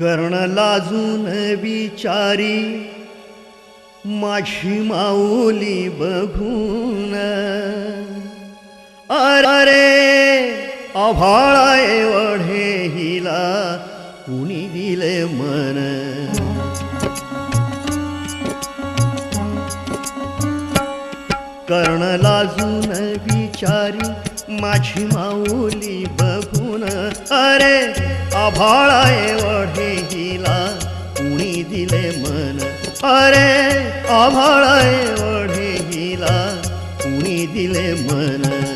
कर्ण लाजून विचारी माझी माऊली बघून. अरे आभाळा एवढे हिला कुणी दिले मन? कर्ण लाजून विचारी माझी माऊली बघून. अरे आभाळा एवढे हिला? कुणी दिले मन? अरे आभाळा एवढे हिला? कुणी दिले मन?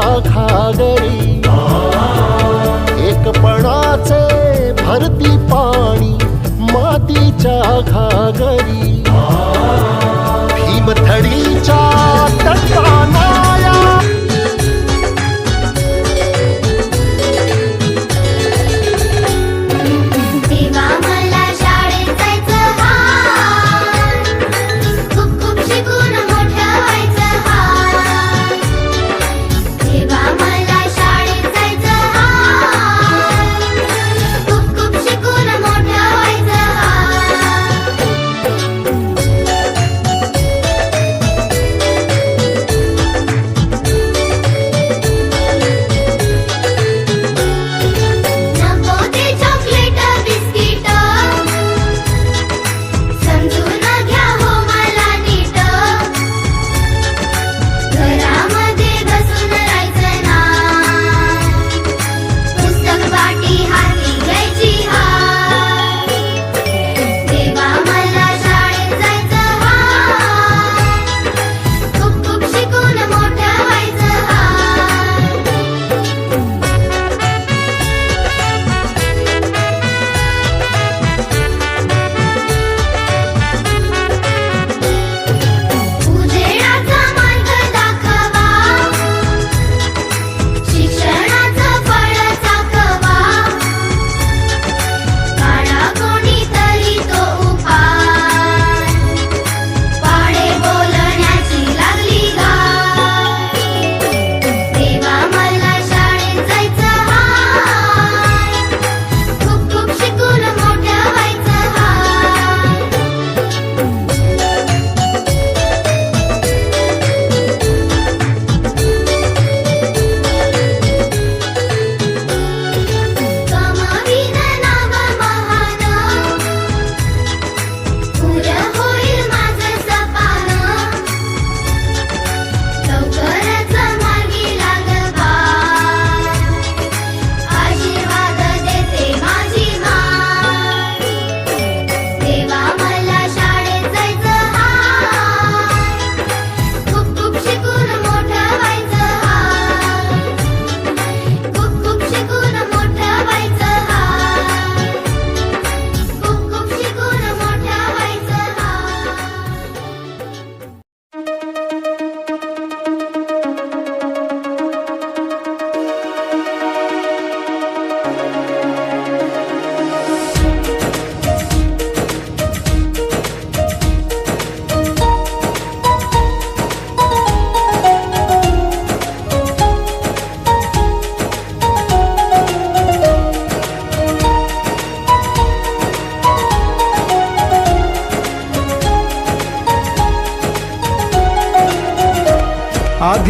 घागरी एकपणाचे भरती पाणी मातीच्या घागरी. भीमथडीच्या तटाना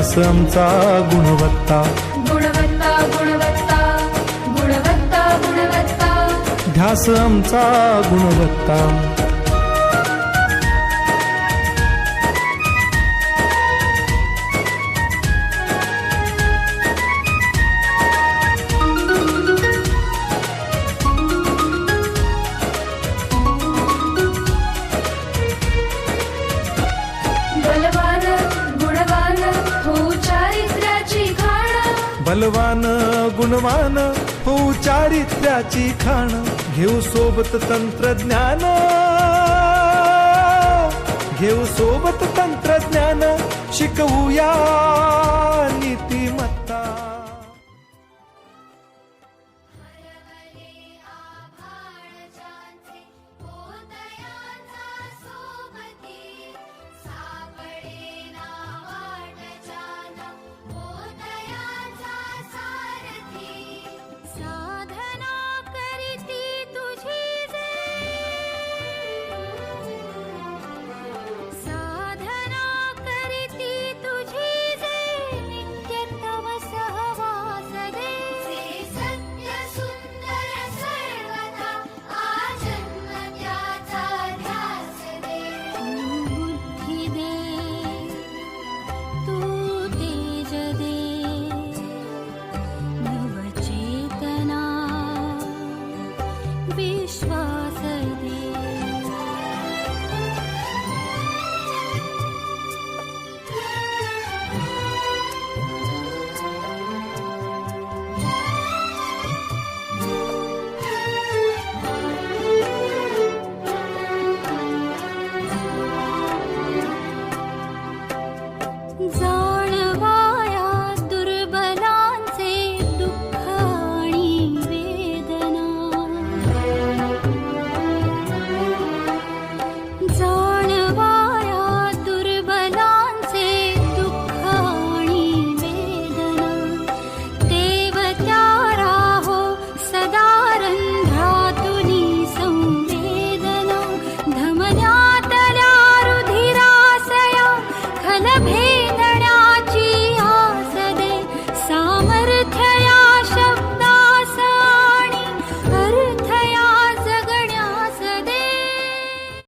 विकास आमचा गुणवत्ता गुणवत्ता गुणवत्ता गुणवत्ता. गुणवत्ता गुणवत्ता. आनंदाची खाण घेऊ सोबत तंत्रज्ञान. घेऊ सोबत तंत्रज्ञान शिकवूया.